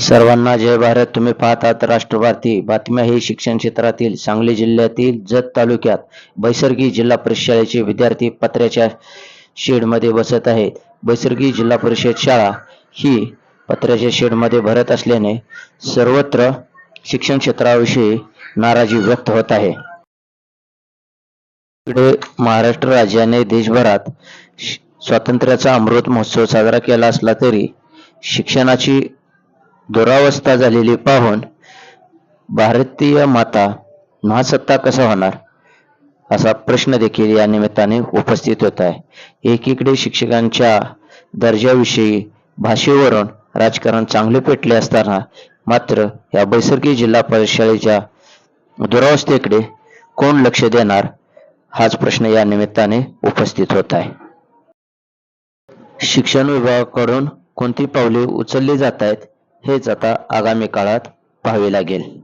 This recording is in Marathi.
सर्वांना जय भारत. तुम्ही पाहतात राष्ट्रभारती बातम्या. ही शिक्षण क्षेत्रातील सांगली जिल्ह्यातील जत तालुक्यात बैसर्गी जिल्हा परिषद शाळेचे विद्यार्थी पत्र्याच्या शेडमध्ये बसत आहेत. बैसर्गी जिल्हा परिषद शाळा ही पत्र्याच्या शेडमध्ये भरत असल्याने सर्वत्र शिक्षण क्षेत्राविषयी नाराजी व्यक्त होत आहे. इकडे महाराष्ट्र राज्याने देशभरात श- स्वातंत्र्याचा अमृत महोत्सव साजरा केला असला तरी शिक्षणाची दुरावस्था झालेली पाहून भारतीय माता महासत्ता कसा होणार? असा प्रश्न देखील या निमित्ताने उपस्थित होत आहे. एकीकडे शिक्षकांच्या दर्जाविषयी भाषेवरून राजकारण चांगले पेटले असताना मात्र या बैसर्गी जिल्हा परिषदेच्या दुरावस्थेकडे कोण लक्ष देणार? हाच प्रश्न या निमित्ताने उपस्थित होत आहे. शिक्षण विभागाकडून कोणती पावले उचलली जात आहेत? हेच आता आगामी काळात पाहावे लागेल.